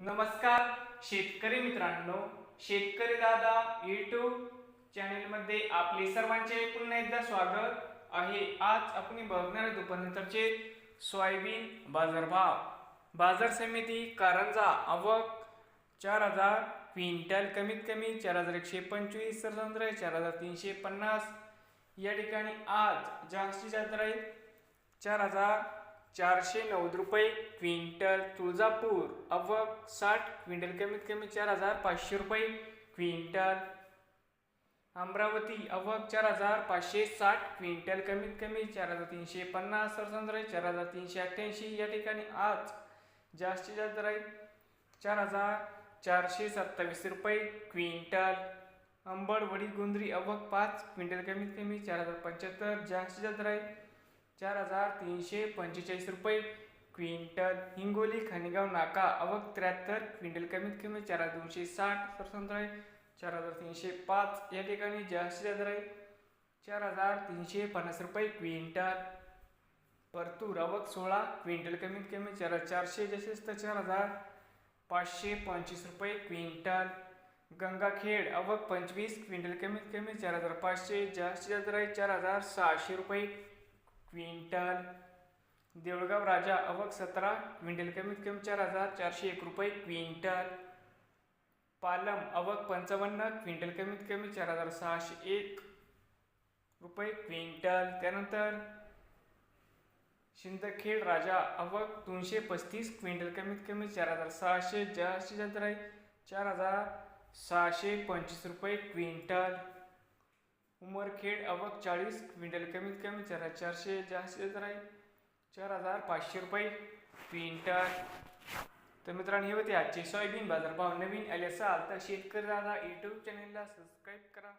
नमस्कार शेतकरी मित्रांनो शेतकरी दादा युट्यूब चॅनेलमध्ये आपले सर्वांचे पुन्हा एकदा स्वागत आहे. आज आपण बघणार आहे दुपारनंतरचे सोयाबीन बाजारभाव. बाजार समिती कारंजा आवक चार हजार क्विंटल कमीत कमी चार हजार एकशे पंचवीस सरसंद्र चार हजार तीनशे पन्नास. या ठिकाणी आज जास्तीत जास्त राहील चार हजार चारशे नव्वद रुपये क्विंटल तुळजापूर. अवक साठ क्विंटल कमीत कमी चार हजार पाचशे रुपये क्विंटल. अमरावती अवक चार हजार पाचशे साठ क्विंटल कमीत कमी चार हजार तीनशे पन्नास सरसंद्रे चार हजार तीनशे अठ्ठ्याऐंशी. या ठिकाणी आज जास्तीत जास्त राहील चार हजार चारशे सत्तावीस रुपये क्विंटल. अंबड वडी गुंद्री अवक पाच क्विंटल कमीत कमी चार हजार पंच्याहत्तर. जास्तीत जास्त राहील चार हजार तीनशे पंचेचाळीस रुपये. क्विंटल हिंगोली खानेगाव नाका अवक त्र्याहत्तर. क्विंटल कमीत कमी चार हजार दोनशे साठ सरसंत्र आहे चार हजार तीनशे पाच या ठिकाणी जास्तीत जास्त आहे चार हजार तीनशे पन्नास रुपये. क्विंटल परतूर अवक सोळा. क्विंटल कमीत कमी चार हजार चारशे जसेच तर चार हजार पाचशे पंचवीस रुपये. क्विंटल गंगाखेड अवक पंचवीस. क्विंटल कमीत कमी चार हजार पाचशे जास्तीत जास्त आहे चार हजार सहाशे रुपये. क्विंटल. देऊळगाव राजा अवक सतरा क्विंटल. कमीत कमी चार हजार चारशे एक रुपये क्विंटल. पालम अवक पंचावन्न क्विंटल. कमीत कमी चार हजार सहाशे एक रुपये क्विंटल. त्यानंतर शिंदखेड राजा अवक दोनशे पस्तीस क्विंटल. कमीत कमी चार हजार सहाशे. जास्तीत जास्त राहील चार हजार सहाशे पंचवीस रुपये क्विंटल. उमरखेड अवक चाळीस क्विंटल कमीत कमी चार हजार चारशे जास्तीत जास्त राहील चार हजार पाचशे रुपये. क्विंटल. तर मित्रांनो हे होते आजचे सोयाबीन बाजारभाव नवीन आले असाल तर शेतकरी दादा यूट्यूब चॅनेलला सबस्क्राईब करा.